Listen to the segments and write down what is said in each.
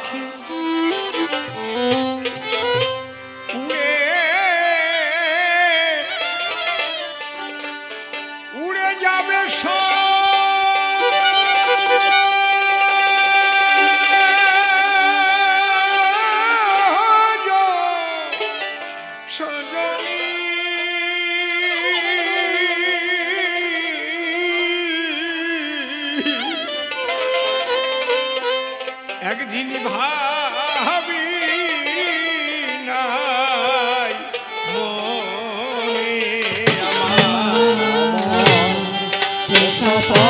পাখি পোষা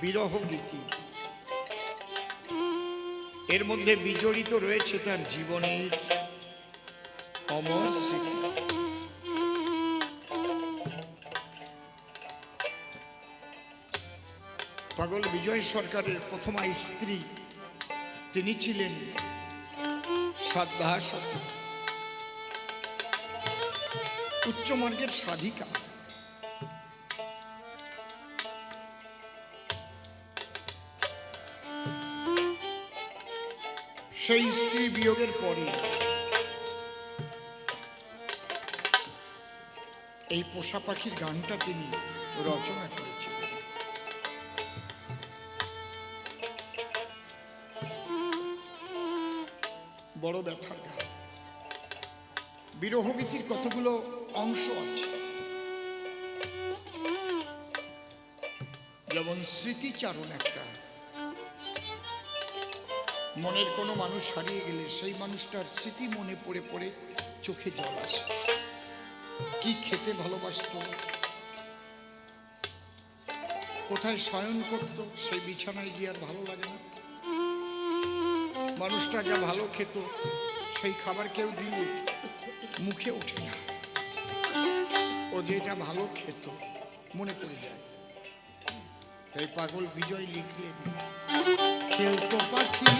বিরহ গীতি এর মধ্যে বিজড়িত রয়েছে তার জীবনের অমর স্মৃতি। পাগল বিজয় সরকারের প্রথমা স্ত্রী, তিনি ছিলেন সাধ্যাসতী উচ্চমার্গের সাধিকা। সেই স্ত্রী বিয়োগের পরে এই পোষা পাখির গানটা তিনি রচনা করেছিলেন। বড় ব্যথার গান। বিরহ গীতির কতগুলো অংশ আছে। যেমন স্মৃতিচারণ একটা মনের কোনো মানুষ হারিয়ে গেলে সেই মানুষটার স্মৃতি মনে পড়ে পড়ে চোখে জল আসে। কি খেতে ভালোবাসতো? কোথায় শয়ন করত? সেই বিছানায় গিয়ে আর ভালো লাগে না। মানুষটা যা ভালো খেত, সেই খাবার কেউ দিলে মুখে ওঠে না। ও যেটা ভালো খেত, মনে পড়ে যায়। তাই পাগল বিজয় লিখলেন খেলতো পাখি।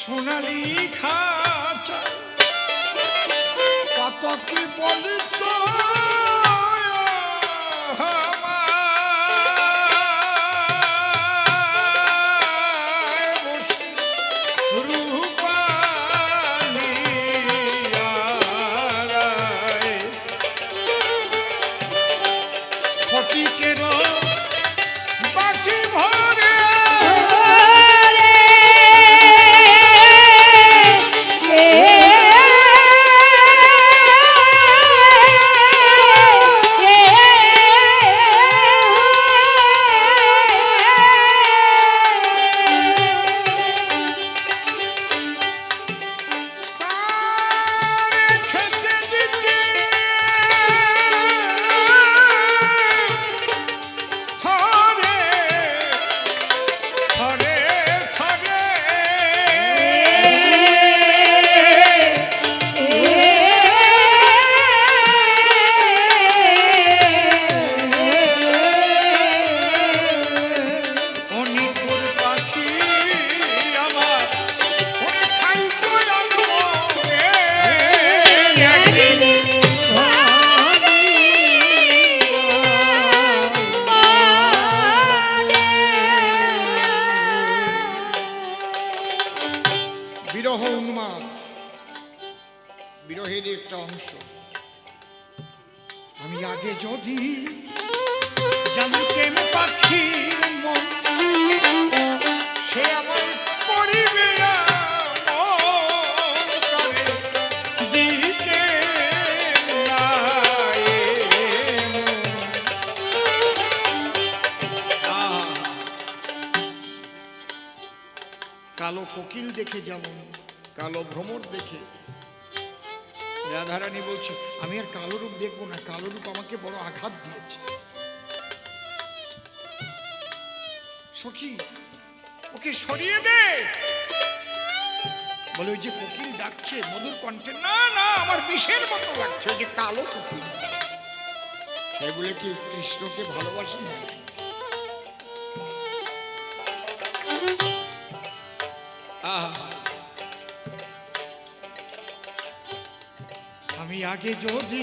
সোনালি খাঁচা। কত কি বলিত কোকিল দেখে যেমন, কালো ভ্রমর দেখে। রাধারানী বলছে, আমি আর কালো রূপ দেখব না, কালো রূপ আমাকে বড় আঘাত দিয়েছে। সখী, ওকে সরিয়ে দে। বলে, ওই যে কোকিল ডাকছে, মধুর কণ্ঠে, না না, আমার বিষের মতো লাগছে, ওই যে কালো কোকিল। এগুলো কি, কৃষ্ণকে ভালোবাসে না? আমি আগে যদি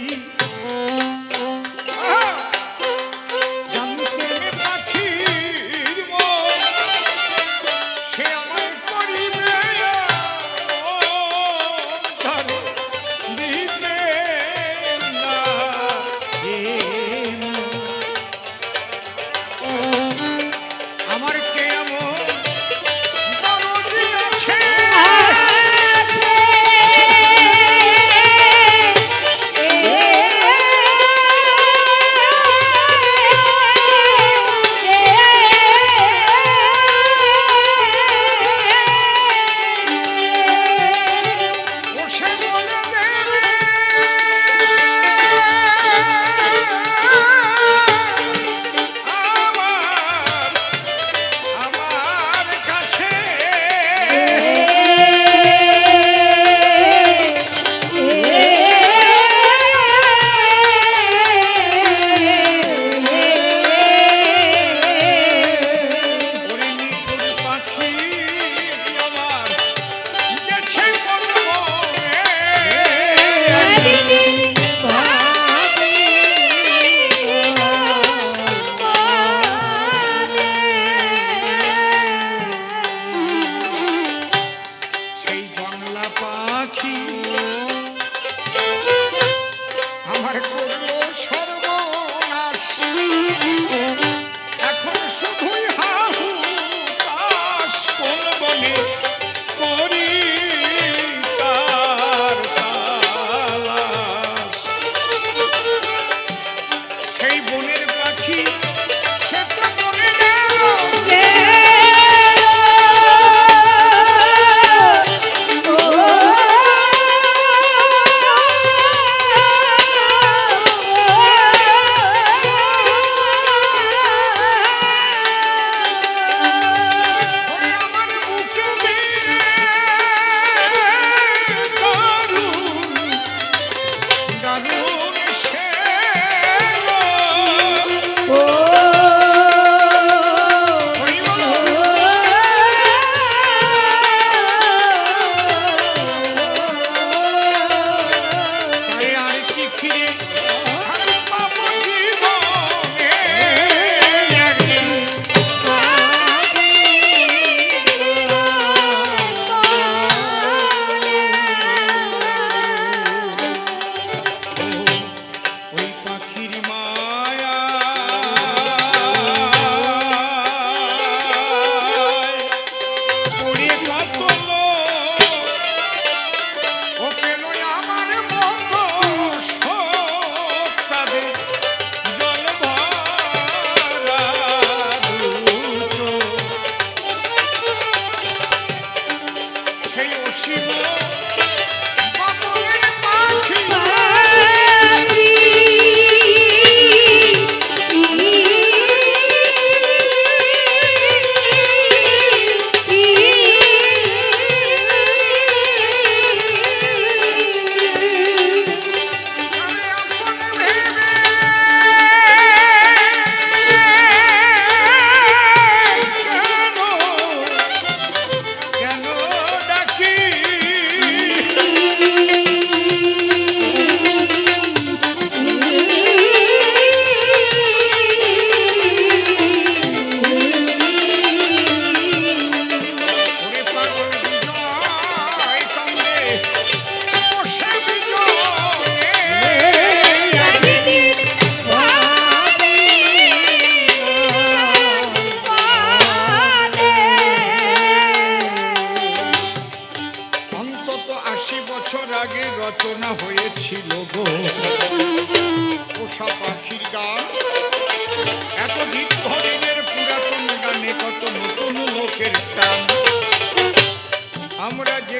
সুখী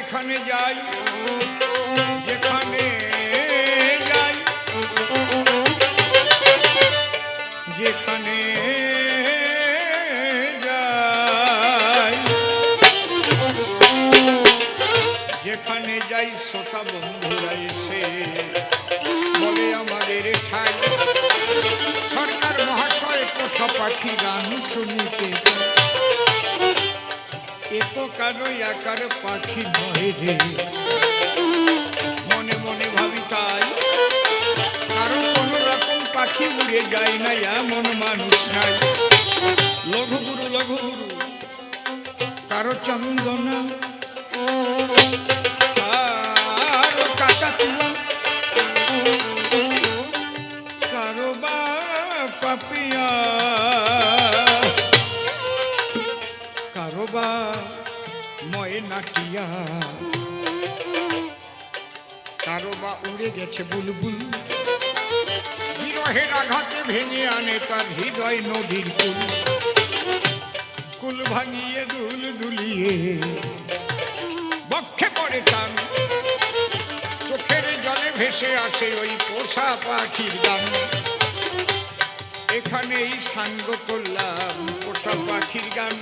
যেখানে যাই যেখানে যাই যেখানে যাই যেখানে যাই শ্রোতা বন্ধুরা এসে বলে আমাদের ঠাই। সরকার মহাশয় পোষা পাখি গান শুনিতে কারও একার পাখি নয় রে। মনে মনে ভাবি তাই, কারও কোন রকম পাখি উড়ে যায় না, এমন মানুষ নাই। লঘুগুরু লঘুগুরু কারও চন্দনা। কারও কাকা ময়নাটিয়া কারও বা উড়ে গেছে বুলবুল। বিরহের আঘাতে ভেঙে আনে তার হৃদয় নদীর কুল। কুল ভাঙিয়ে দুল দুলিয়ে বক্ষে পড়ে টান। চোখের জলে ভেসে আসে ওই পোষা পাখির গান। এখানেই সাঙ্গ করলাম পোষা পাখির গান।